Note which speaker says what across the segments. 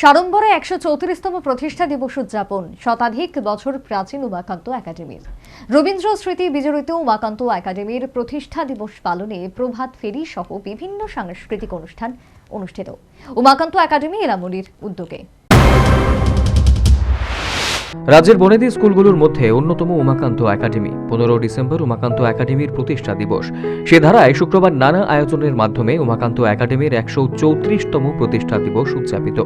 Speaker 1: সাড়ম্বরে একশো চৌত্রিশতম প্রতিষ্ঠা দিবস উদযাপন, শতাধিক বছর প্রাচীন উমাকান্ত একাডেমির। রবীন্দ্র স্মৃতি বিজড়িত উমাকান্ত একাডেমির প্রতিষ্ঠা দিবস পালনে প্রভাত ফেরি সহ বিভিন্ন সাংস্কৃতিক অনুষ্ঠান অনুষ্ঠিত। উমাকান্ত একাডেমি এলামুলির উদ্যোগে।
Speaker 2: রাজ্যের বনেদি স্কুলগুলোর মধ্যে অন্যতম উমাকান্ত একাডেমি। পনেরো ডিসেম্বর উমাকান্ত একাডেমির প্রতিষ্ঠা দিবস। সে ধারায় শুক্রবার নানা আয়োজনের মাধ্যমে উমাকান্ত একাডেমির একশো চৌত্রিশতম প্রতিষ্ঠা দিবস উদযাপিত।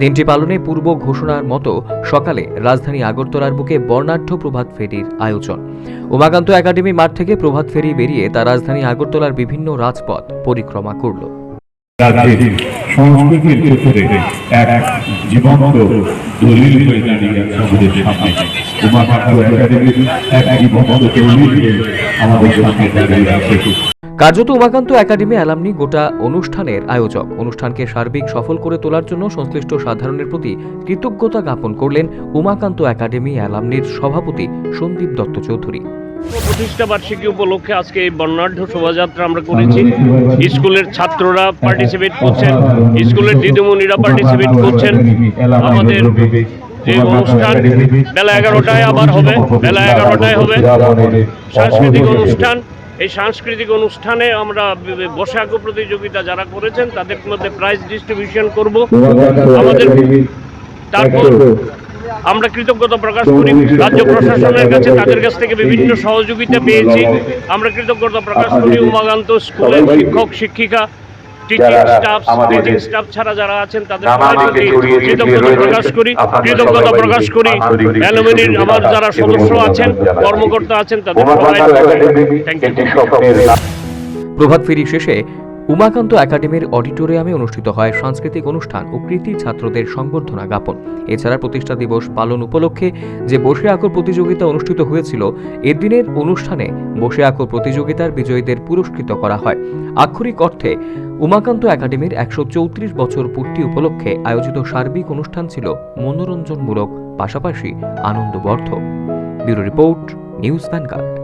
Speaker 2: দিনটি পালনে পূর্ব ঘোষণার মতো সকালে রাজধানী আগরতলার বুকে বর্ণাঢ্য প্রভাত ফেরির আয়োজন। উমাকান্ত একাডেমি মাঠ থেকে প্রভাত ফেরি বেরিয়ে তা রাজধানী আগরতলার বিভিন্ন রাজপথ পরিক্রমা করল।
Speaker 3: সংস্কৃতির ক্ষেত্রে এক জীবন্ত দলিল হয়ে দাঁড়িয়ে সামনে। উমাকান্ত একাডেমির এক জীবন্ত দলিল আমাদের সামনে দাঁড়িয়ে আছে।
Speaker 2: কার্যত উমাকান্ত একাডেমি অ্যালামনি গোটা অনুষ্ঠানের আয়োজক। অনুষ্ঠানকে সার্বিক সফল করে তোলার জন্য সংশ্লিষ্ট সাধারণের প্রতি কৃতজ্ঞতা জ্ঞাপন করলেন উমাকান্ত একাডেমি অ্যালামনির সভাপতি সন্দীপ দত্ত চৌধুরী।
Speaker 4: প্রতিষ্ঠা বার্ষিকী উপলক্ষে আজকে এই বর্ণাঢ্য শোভাযাত্রা আমরা করেছি। স্কুলের ছাত্ররা পার্টিসিপেট করছেন স্কুলের দিদিমণিরা পার্টিসিপেট করছেন। আমাদের এই অনুষ্ঠান বেলা এগারোটায় আবার হবে বেলা এগারোটায় হবে। সাংস্কৃতিক অনুষ্ঠান এই সাংস্কৃতিক অনুষ্ঠানে আমরা বসে প্রতিযোগিতা যারা করেছেন তাদের মধ্যে প্রাইজ ডিস্ট্রিবিউশন করব। আমাদের তারপর আমরা কৃতজ্ঞতা প্রকাশ করি। রাজ্য প্রশাসনের কাছে তাদের কাছ থেকে বিভিন্ন সহযোগিতা পেয়েছি। আমরা কৃতজ্ঞতা প্রকাশ করি উমাকান্ত স্কুলের শিক্ষক শিক্ষিকা টিচিং স্টাফ টিচিং স্টাফ ছাড়া যারা আছেন তাদের প্রতি কৃতজ্ঞতা প্রকাশ করি কৃতজ্ঞতা প্রকাশ করি। অ্যালুমিনির আমার যারা সদস্য আছেন কর্মকর্তা আছেন। তাদের সবাই থ্যাংক ইউ
Speaker 2: প্রভাত ফেরি শেষে উমাকান্ত একাডেমির অডিটোরিয়ামে অনুষ্ঠিত হয় সাংস্কৃতিক অনুষ্ঠান ও কৃতি ছাত্রদের সংবর্ধনা জ্ঞাপন। এছাড়া প্রতিষ্ঠা দিবস পালন উপলক্ষে যে বসে আঁকর প্রতিযোগিতা অনুষ্ঠিত হয়েছিল, এদিনের অনুষ্ঠানে বসে আঁকর প্রতিযোগিতার বিজয়ীদের পুরস্কৃত করা হয়। আক্ষরিক অর্থে, উমাকান্ত একাডেমির একশো চৌত্রিশ বছর পূর্তি উপলক্ষে আয়োজিত সার্বিক অনুষ্ঠান ছিল মনোরঞ্জনমূলক, পাশাপাশি আনন্দবর্ধক। Bureau report, News Vanguard.